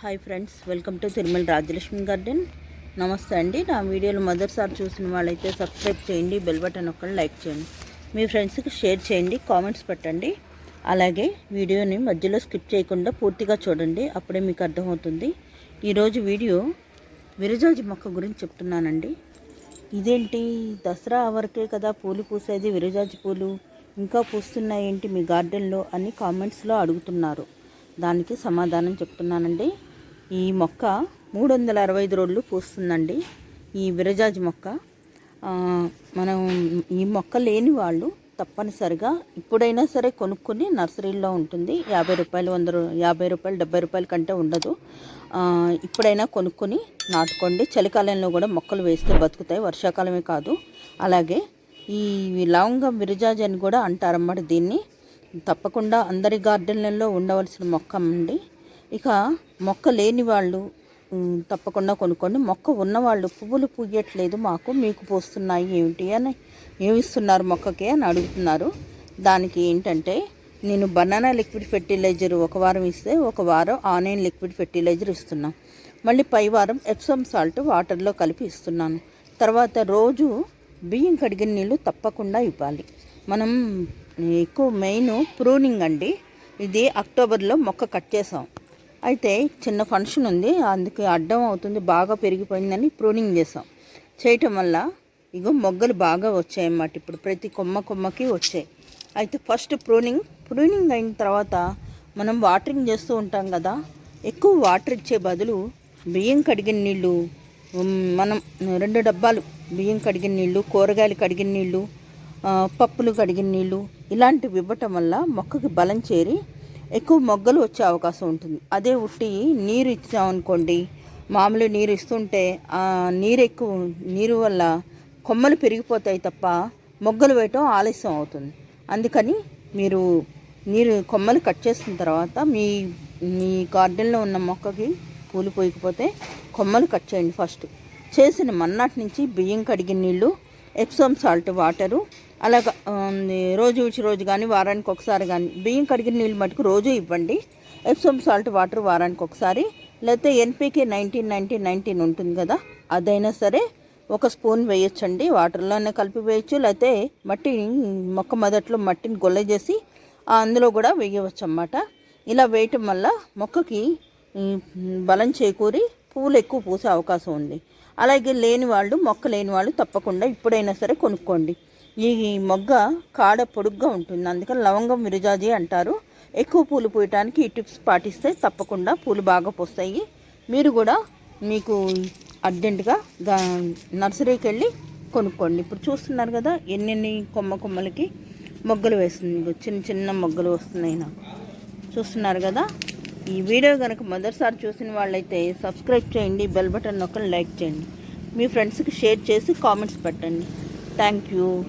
Hi friends welcome to Tirumala Rajalakshmi garden. నమస్తే అండి. నా వీడియోలు మొదటిసారి చూసిన వాళ్ళైతే సబ్స్క్రైబ్ చేయండి బెల్ బటన్ ఒక్కటి లైక్ చేయండి. మీ ఫ్రెండ్స్కి షేర్ చేయండి కామెంట్స్ పెట్టండి. అలాగే వీడియోని మధ్యలో స్కిప్ చేయకుండా పూర్తిగా చూడండి అప్పుడే మీకు అర్థమవుతుంది. ఈరోజు వీడియో విరజాజి మొక్క గురించి చెప్తున్నానండి. ఇదేంటి? దసరా వరకే కదా పూలు పూసేది విరజాజి పూలు? ఇంకా పూస్తున్నాయి ఏంటి మీ గార్డెన్లో అని కామెంట్స్లో అడుగుతున్నారు. దానికి సమాధానం చెప్తున్నానండి. ఈ మొక్క మూడు వందల అరవై ఐదు రోజులు పూస్తుందండి. ఈ విరజాజి మొక్క. మనం ఈ మొక్క లేని వాళ్ళు తప్పనిసరిగా ఇప్పుడైనా సరే కొనుక్కొని నర్సరీలో ఉంటుంది. యాభై రూపాయలు వంద యాభై రూపాయలు డెబ్బై రూపాయల కంటే ఉండదు. ఇప్పుడైనా కొనుక్కొని నాటుకోండి. చలికాలంలో కూడా మొక్కలు వేస్తే బతుకుతాయి. వర్షాకాలమే కాదు. అలాగే ఈ లవంగం విరజాజి అని కూడా అంటారన్నమాట దీన్ని. తప్పకుండా అందరి గార్డెన్లలో ఉండవలసిన మొక్క అండి. ఇక మొక్క లేని వాళ్ళు తప్పకుండా కొనుక్కోండి. మొక్క ఉన్నవాళ్ళు పువ్వులు పూయట్లేదు మాకు మీకు పోస్తున్నాయి ఏమిటి అని ఏమిస్తున్నారు మొక్కకి అని అడుగుతున్నారు. దానికి ఏంటంటే నేను బనానా లిక్విడ్ ఫెర్టిలైజర్ ఒక వారం ఇస్తే ఒక వారం ఆనియన్ లిక్విడ్ ఫెర్టిలైజర్ ఇస్తున్నాం. మళ్ళీ పై వారం ఎప్సమ్ సాల్ట్ వాటర్లో కలిపి ఇస్తున్నాను. తర్వాత రోజు బియ్యం కడిగిన నీళ్ళు తప్పకుండా ఇవ్వాలి. మనం ఎక్కువ మెయిన్ ప్రూనింగ్ అండి. ఇది అక్టోబర్లో మొక్క కట్ చేసాం. అయితే చిన్న ఫంక్షన్ ఉంది. అందుకే అడ్డం అవుతుంది. బాగా పెరిగిపోయిందని ప్రూనింగ్ చేసాం చేయటం వల్ల ఇగో మొగ్గలు బాగా వచ్చాయన్నమాట. ఇప్పుడు ప్రతి కొమ్మ కొమ్మకి వచ్చాయి. అయితే ఫస్ట్ ప్రూనింగ్. ప్రూనింగ్ అయిన తర్వాత మనం వాటరింగ్ చేస్తూ ఉంటాం కదా. ఎక్కువ వాటర్ ఇచ్చే బదులు బియ్యం కడిగిన నీళ్ళు మనం రెండు డబ్బాలు బియ్యం కడిగిన నీళ్ళు కూరగాయలు కడిగిన నీళ్ళు పప్పులు కడిగిన నీళ్ళు ఇలాంటివి ఇవ్వటం వల్ల మొక్కకి బలం చేరి ఎక్కువ మొగ్గలు వచ్చే అవకాశం ఉంటుంది. అదే ఉట్టి నీరు ఇచ్చామనుకోండి మామూలు నీరు ఇస్తుంటే ఆ నీరు ఎక్కువ నీరు వల్ల కొమ్మలు పెరిగిపోతాయి తప్ప మొగ్గలు వేయటం ఆలస్యం అవుతుంది. అందుకని మీరు నీరు కొమ్మలు కట్ చేసిన తర్వాత మీ మీ గార్డెన్లో ఉన్న మొక్కకి పూలు పోయకపోతే కొమ్మలు కట్ చేయండి ఫస్ట్. చేసిన మన్నాటి నుంచి బియ్యం కడిగిన నీళ్ళు ఎప్సోమ్ సాల్ట్ వాటరు అలాగ రోజు విడిచి రోజు కానీ వారానికి ఒకసారి కానీ బియ్యం కడిగిన నీళ్ళు మటుకు రోజు ఇవ్వండి. ఎప్సమ్ సాల్ట్ వాటర్ వారానికి ఒకసారి లేకపోతే ఎన్పికే నైన్టీన్ నైన్టీన్ నైన్టీన్ ఉంటుంది కదా అదైనా సరే ఒక స్పూన్ వేయొచ్చండి. వాటర్లోనే కలిపి వేయచ్చు లేకపోతే మట్టి మొక్క మొదట్లో మట్టిని గొల్ల చేసి అందులో కూడా వేయవచ్చు అన్నమాట ఇలా వేయటం వల్ల మొక్కకి బలం చేకూరి పువ్వులు ఎక్కువ పూసే అవకాశం ఉంది. అలాగే లేని వాళ్ళు మొక్క లేని వాళ్ళు తప్పకుండా ఇప్పుడైనా సరే కొనుక్కోండి. ఈ మొగ్గ కాడ పొడుగ్గా ఉంటుంది. అందుకని లవంగం విరజాజి అంటారు. ఎక్కువ పూలు పూయటానికి ఈ టిప్స్ పాటిస్తే తప్పకుండా పూలు బాగా పూస్తాయి. మీరు కూడా మీకు అర్జెంటుగా నర్సరీకి వెళ్ళి కొనుక్కోండి. ఇప్పుడు చూస్తున్నారు కదా ఎన్నెన్ని కొమ్మ కొమ్మలకి మొగ్గలు వేస్తుంది. చిన్న చిన్న మొగ్గలు వస్తున్నాయి నాకు. చూస్తున్నారు కదా? ఈ వీడియో కనుక మొదటిసారి చూసిన వాళ్ళైతే సబ్స్క్రైబ్ చేయండి బెల్ బటన్ నొక్కని లైక్ చేయండి. మీ ఫ్రెండ్స్కి షేర్ చేసి కామెంట్స్ పెట్టండి. Thank you.